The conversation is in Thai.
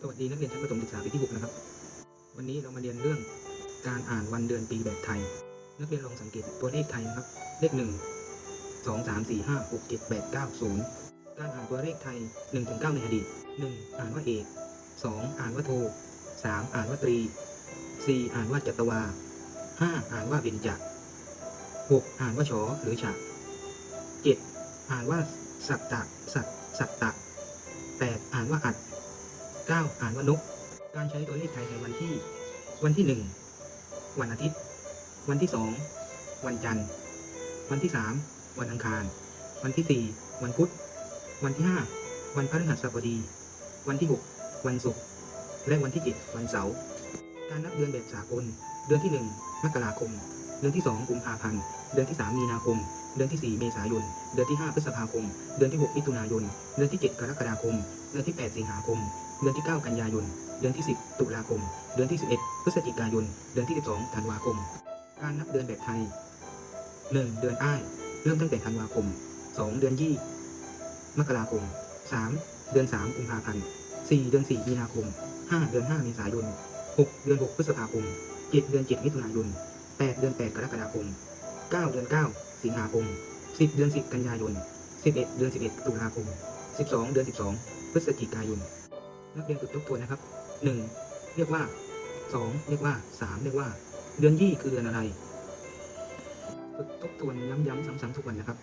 สวัสดีนักเรียนชั้นประถมศึกษาปีที่ 6 นะครับ วันนี้เรามาเรียนเรื่องการอ่านวันเดือนปีแบบไทย นักเรียนลองสังเกตตัวเลขไทยนะครับ เลข 1 2 3 4 5 6 7 8 9 0 การอ่านตัวเลขไทย1ถึง9ในอดีต 1 อ่านว่าเอก 2 อ่านว่าโท 3 อ่านว่าตรี 4 อ่านว่าจัตวา 5 อ่านว่าเบญจ 6 อ่านว่าชอหรือฉะ 7 อ่านว่าสัตตะสัตสัตตะ 8 อ่านว่าอัด 9 อ่านว่านก การใช้ตัวเลขไทยในวันที่ วันที่ 1 วันอาทิตย์ วันที่ 2 วันจันทร์ วันที่ 3 วันอังคาร วันที่ 4 วันพุธ วันที่ 5 วันพฤหัสบดี วันที่ 6 วันศุกร์ และวันที่ 7 วันเสาร์ การนับเดือนแบบสากล เดือนที่ 1 มกราคม เดือนที่ 2 กุมภาพันธ์ เดือนที่ 3 มีนาคมเดือนที่ 4 เมษายน เดือนที่ 5 พฤษภาคม เดือนที่ 6 มิถุนายน เดือนที่ 7 กรกฎาคม เดือนที่ 8 สิงหาคม เดือนที่ 9 กันยายน เดือนที่ 10 ตุลาคม เดือนที่ 11 พฤศจิกายน เดือนที่ 12 ธันวาคม การนับเดือนแบบไทย 1. เดือนอ้าย เริ่มตั้งแต่ธันวาคม 2. เดือนยี่ มกราคม 3. เดือน 3 กุมภาพันธ์ 4. เดือน 4 มีนาคม 5. เดือน 5 เมษายน 6. เดือน 6 พฤษภาคม 7. เดือน 7 มิถุนายน 8. เดือน 8 กรกฎาคม 9 เดือน 9 สิงหาคม 10 เดือน 10 กันยายน 11 เดือน 11 ตุลาคม 12 เดือน 12 พฤศจิกายน นักเรียนฝึกทบทวนนะครับ 1. เรียกว่า 2. เรียกว่า 3. เรียกว่า เดือนยี่คือเดือนอะไร ฝึกทบทวนย้ำๆซ้ำๆทุกวันนะครับ